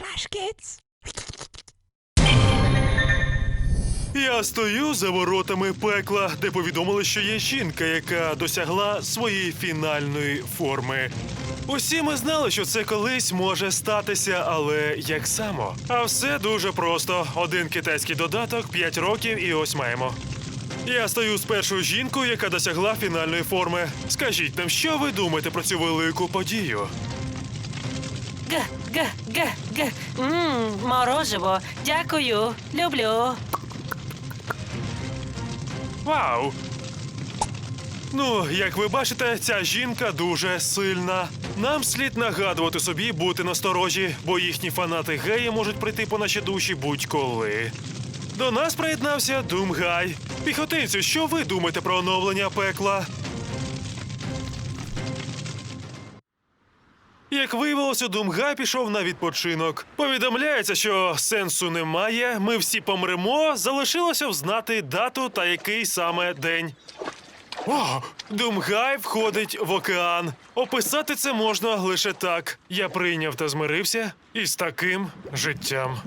Flash kids. Я стою за воротами пекла, де повідомили, що є жінка, яка досягла своєї фінальної форми. Усі ми знали, що це колись може статися, але як само? А все дуже просто: один китайський додаток, 5 років, і ось маємо. Я стою з першою жінкою, яка досягла фінальної форми. Скажіть нам, що ви думаєте про цю велику подію? Г, г, г, г. Мм, морозиво. Дякую. Люблю. Вау! Ну, як ви бачите, ця жінка дуже сильна. Нам слід нагадувати собі бути насторожі, бо їхні фанати геї можуть прийти по наші душі будь-коли. До нас приєднався Думгай. Піхотинцю, що ви думаєте про оновлення пекла? Як виявилося, Думгай пішов на відпочинок. Повідомляється, що сенсу немає. Ми всі помремо. Залишилося взнати дату та який саме день. О, Думгай входить в океан. Описати це можна лише так. Я прийняв та змирився із таким життям.